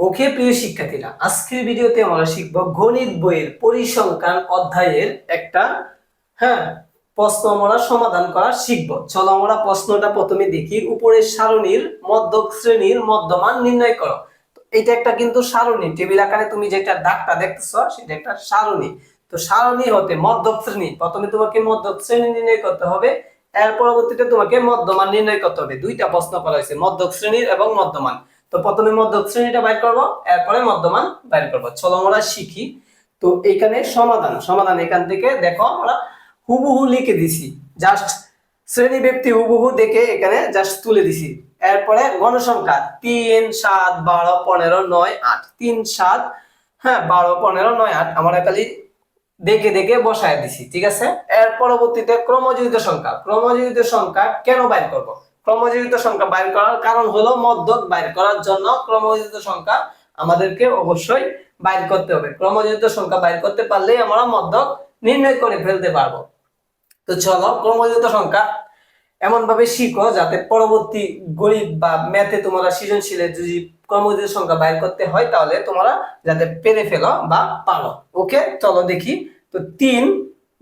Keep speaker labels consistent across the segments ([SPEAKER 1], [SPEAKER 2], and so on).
[SPEAKER 1] ওকে প্রিয় শিক্ষার্থীরা, আজকের ভিডিওতে আমরা শিখব গণিত বইয়ের পরিসংখ্যান অধ্যায়ের একটা হ্যাঁ প্রশ্ন আমরা সমাধান করা শিখব। চলো আমরা প্রশ্নটা প্রথমে দেখি। উপরের সারণীর মধ্যক শ্রেণির মধ্যমান নির্ণয় করো। এটা একটা কিন্তু সারণী। টেবিল আকারে তুমি যেটা দাগটা দেখতেছো, সেটা একটা সারণী। তো সারণী হতে মধ্যক শ্রেণি। প্রথমে তোমাকে মধ্যক শ্রেণি নির্ণয় করতে হবে, এর পরবর্তীতে তোমাকে মধ্যমান নির্ণয় করতে হবে। দুইটা প্রশ্ন করা হয়েছে, মধ্যক শ্রেণির এবং মধ্যমান। তো প্রথমে মধ্যক শ্রেণীটা বাইর করব, এরপরে মধ্যমান বাইর করব। চলো আমরা শিখি। তো এখানে সমাধান সমাধান এখান থেকে দেখো আমরা হুবহু লিখে দিছি। জাস্ট শ্রেণি ব্যক্তি হুবহু দেখে এখানে জাস্ট তুলে দিছি। এরপরে গণসংখ্যা, তিন, সাত, বারো, পনেরো, নয়, আট। তিন, সাত হ্যাঁ বারো, পনেরো, নয়, আট। আমরা খালি দেখে দেখে বসায় দিছি, ঠিক আছে? এর পরবর্তীতে ক্রমযোজিত সংখ্যা। ক্রমযোজিত সংখ্যা কেন বাইর করব? ক্রমযোজিত সংখ্যা বাইর করার কারণ হলো মধ্যক বাইর করার জন্য ক্রমযোজিত সংখ্যা আমাদেরকে অবশ্যই বাইর করতে হবে। ক্রমযোজিত সংখ্যা বাইর করতে পারলেই আমরা মধ্যক নির্ণয় করে ফেলতে পারব। তো চলো ক্রমযোজিত সংখ্যা এমন ভাবে শিখো যাতে পরবর্তী গরিব বা ম্যাথে তোমরা সৃজনশীলে যদি ক্রমযোজিত সংখ্যা বাইর করতে হয় তাহলে তোমরা যাতে পেরে ফেলো বা পারো। ওকে, চলো দেখি। তো তিন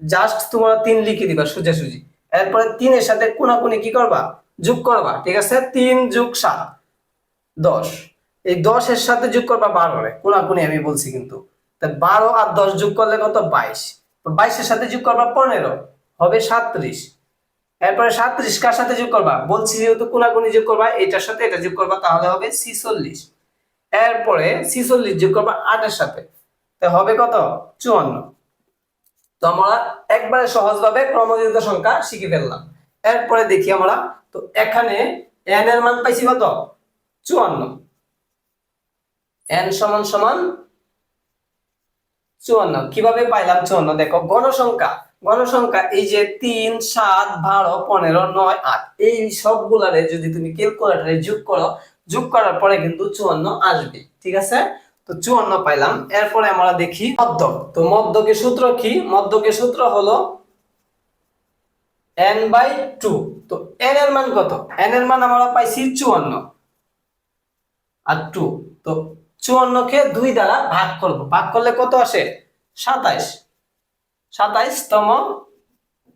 [SPEAKER 1] জাস্ট তোমরা তিন লিখে দিবা সোজাসুজি। এরপরে তিনের সাথে কোনাকুনি কি করবা? যোগ করবা, ঠিক আছে? তিন যোগ সাত, দশ। এই দশের সাথে যোগ করবা বারো রে কোনাকুনি আমি বলছি কিন্তু। বারো আর দশ যোগ করলে কত? বাইশ। বাইশের সাথে যোগ করবা পনেরো, হবে সাতত্রিশ। এরপরে সাতত্রিশ কার সাথে যোগ করবা? বলছি যেহেতু কোনাকুনি যোগ করবা, এটার সাথে এটা যোগ করবা, তাহলে হবে ছিচল্লিশ। এরপরে ছিচল্লিশ যোগ করবা আটের সাথে। তা হবে কত? চুয়ান্ন। তো আমরা একবারে সহজভাবে ক্রমযোজিত সংখ্যা শিখে ফেললাম। এরপরে দেখি আমরা, তো এখানে এন এর মান পাইছি কত? চুয়ান্ন। এন সমান সমান চুয়ান্ন। কীভাবে পাইলাম চুয়ান্ন? দেখো গণসংখ্যা গণসংখ্যা এই যে তিন, সাত, বারো, পনেরো, নয়, আট, এই সবগুলারে যদি তুমি ক্যালকুলেটারে যোগ করো, যোগ করার পরে কিন্তু চুয়ান্ন আসবে, ঠিক আছে? তো চুয়ান্ন পাইলাম। এরপরে আমরা দেখি মধ্যক। তো মধ্যকের সূত্র কি? মধ্যকের সূত্র হলো এন বাই টু তো এন এর মান কত? এন এর মান আমরা পাইছি চুয়ান্ন। আর টু তো চুয়ান্নকে দুই দ্বারা ভাগ করব। ভাগ করলে কত আসে? সাতাইশ। সাতাইশতম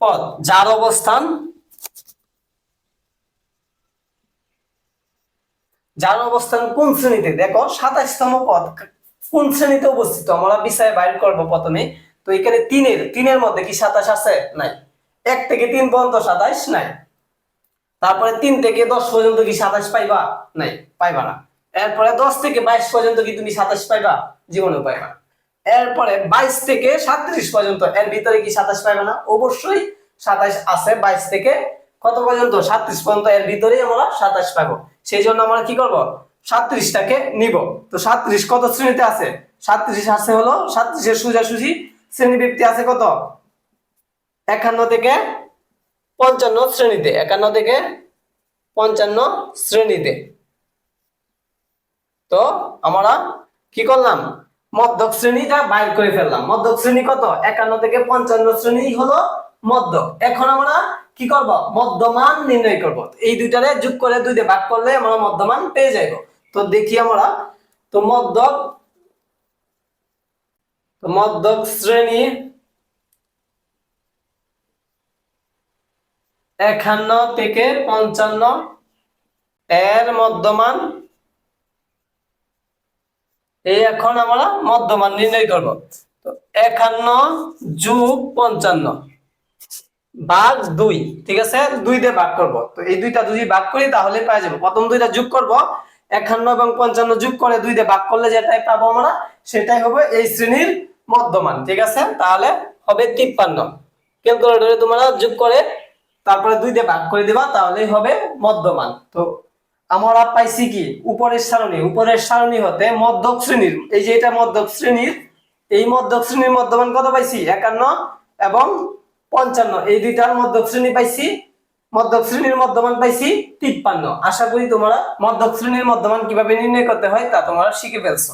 [SPEAKER 1] পদ। যার অবস্থান? যার অবস্থান কোন শ্রেণীতে? দেখো, সাতাইশতম পদ কোন শ্রেণীতে অবস্থিত? আমরা বিষয়ে বাইর করব প্রথমে। তো এখানে তিনের তিনের মধ্যে কি সাতাশ আছে? নাই। এক থেকে তিন পর্যন্ত সাতাইশ নাই। তারপরে তিন থেকে দশ পর্যন্ত কি সাতাশ পাইবা? নাই, পাইবা না। এরপরে দশ থেকে বাইশ পর্যন্ত কি তুমি সাতাশ পাইবা? জীবনেও পাইবা। এরপরে বাইশ থেকে সাতত্রিশ পর্যন্ত, এর ভিতরে কি সাতাশ পাইবা না? অবশ্যই সাতাশ আছে, বাইশ থেকে কত পর্যন্ত? সাতত্রিশ পর্যন্ত, এর ভিতরেই আমরা সাতাশ পাবো সেই জন্য আমরা কি করব? সাতত্রিশটাকে নিব। তো সাতত্রিশ কত শ্রেণীতে আছে? সাতত্রিশ আছে হলো সাতত্রিশের সোজাসুজি শ্রেণি ব্যক্তি আছে কত? একান্ন থেকে পঞ্চান্ন শ্রেণীতে, একান্ন থেকে পঞ্চান্ন শ্রেণীতে। তো আমরা কি করলাম? মধ্যক শ্রেণীটা বাইর করে ফেললাম। মধ্যক শ্রেণি কত? একান্ন থেকে পঞ্চান্ন শ্রেণি হলো মধ্যক। এখন আমরা কি করব? মধ্যমান নির্ণয় করব। এই দুইটারে যোগ করে দুই দিয়ে ভাগ করলে আমরা মধ্যমান পেয়ে যাইব। তো দেখি আমরা। তো মধ্যক মধ্যক শ্রেণি একান্ন থেকে পঞ্চান্ন এর মধ্যমান। এই এখন আমরা মধ্যমান নির্ণয় করব। তো একান্ন যোগ পঞ্চান্ন ভাগ দুই, ঠিক আছে? দুই দিয়ে ভাগ করব। তো এই দুইটা যদি ভাগ করি, তাহলে পাওয়া যাবে। প্রথম দুইটা যোগ করব। একান্ন এবং পঞ্চান্ন যোগ করে দুই দিয়ে ভাগ করলে যেটাই পাবো আমরা, সেটাই হবে এই শ্রেণির মধ্যমান, ঠিক আছে? তাহলে হবে তিপ্পান্ন। ক্যালকুলেটরে তোমরা যোগ করে তারপরে দুই দিয়ে ভাগ করে দিবা, তাহলেই হবে মধ্যমান। তো আমরা পাইছি কি? উপরের সারণী। উপরের সারণী হতে মধ্যক শ্রেণির। এই যে এটা মধ্যক শ্রেণির, এই মধ্যক শ্রেণির মধ্যমান কত পাইছি? একান্ন এবং পঞ্চান্ন। এই দুইটার মধ্যক শ্রেণি পাইছি, মধ্যক শ্রেণির মধ্যমান পাইছি তিপ্পান্ন। আশা করি তোমরা মধ্যক শ্রেণির মধ্যমান কীভাবে নির্ণয় করতে হয় তা তোমরা শিখে ফেলছো।